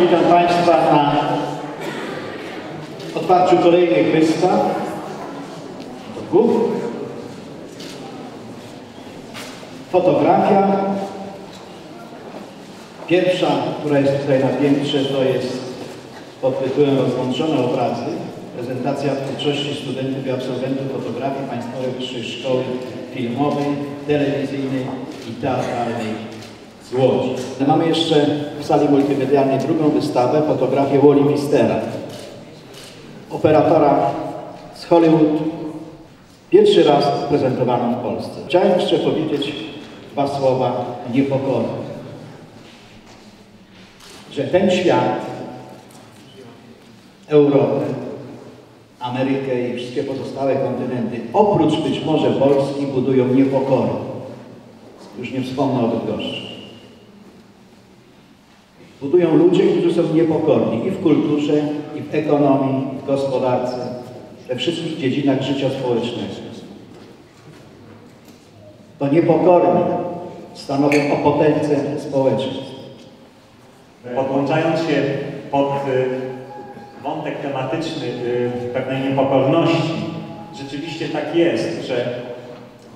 Witam Państwa na otwarciu kolejnych wystaw. Fotografia. Pierwsza, która jest tutaj na piętrze, to jest pod tytułem Rozłączone obrazy. Prezentacja twórczości studentów i absolwentów fotografii Państwowej Wyższej Szkoły Filmowej, Telewizyjnej i Teatralnej z Łodzi. Mamy jeszcze w sali multimedialnej drugą wystawę, fotografię Wally Wistera, operatora z Hollywood, pierwszy raz prezentowaną w Polsce. Chciałem jeszcze powiedzieć dwa słowa niepokoju, że ten świat, Europę, Amerykę i wszystkie pozostałe kontynenty, oprócz być może Polski, budują niepokory. Już nie wspomnę o Bydgoszczy. Budują ludzie, którzy są niepokorni i w kulturze, i w ekonomii, i w gospodarce, we wszystkich dziedzinach życia społecznego. To niepokorni stanowią o potędze społeczeństw. Podłączając się pod y, wątek tematyczny y, pewnej niepokorności, rzeczywiście tak jest, że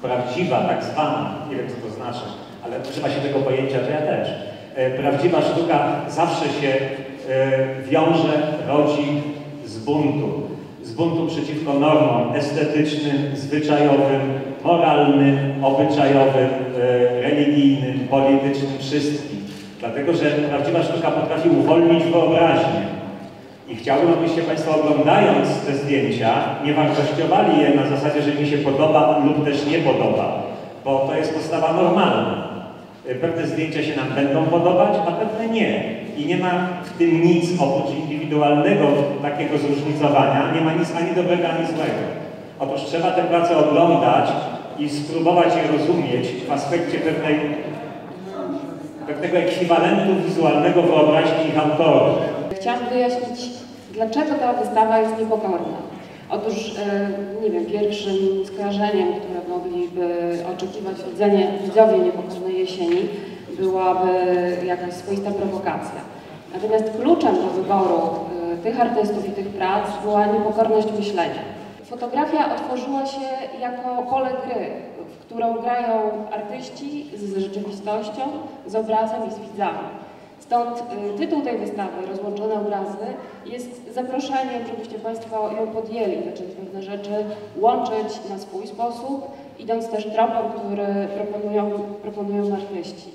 prawdziwa, tak zwana, nie wiem co to znaczy, ale używa się tego pojęcia, to ja też, prawdziwa sztuka zawsze się e, wiąże, rodzi z buntu. Z buntu przeciwko normom estetycznym, zwyczajowym, moralnym, obyczajowym, e, religijnym, politycznym, wszystkim. Dlatego, że prawdziwa sztuka potrafi uwolnić wyobraźnię. I chciałbym, abyście Państwo oglądając te zdjęcia nie wartościowali je na zasadzie, że mi się podoba lub też nie podoba, bo to jest postawa normalna. Pewne zdjęcia się nam będą podobać, a pewne nie. I nie ma w tym nic oprócz indywidualnego takiego zróżnicowania, nie ma nic ani dobrego, ani złego. Otóż trzeba tę pracę oglądać i spróbować je rozumieć w aspekcie pewnej, pewnego ekwiwalentu wizualnego wyobraźni ich autorów. Chciałam wyjaśnić, dlaczego ta wystawa jest niepokorna. Otóż, e, nie wiem, pierwszym skojarzeniem, które mogliby oczekiwać widzenie, widzowie niepokornej jesieni, byłaby jakaś swoista prowokacja. Natomiast kluczem do wyboru e, tych artystów i tych prac była niepokorność myślenia. Fotografia otworzyła się jako pole gry, w którą grają artyści z rzeczywistością, z obrazem i z widzami. Stąd y, tytuł tej wystawy, Rozłączone obrazy, jest zaproszeniem, żebyście Państwo ją podjęli, zaczęli pewne rzeczy łączyć na swój sposób, idąc też tropem, który proponują, proponują artyści.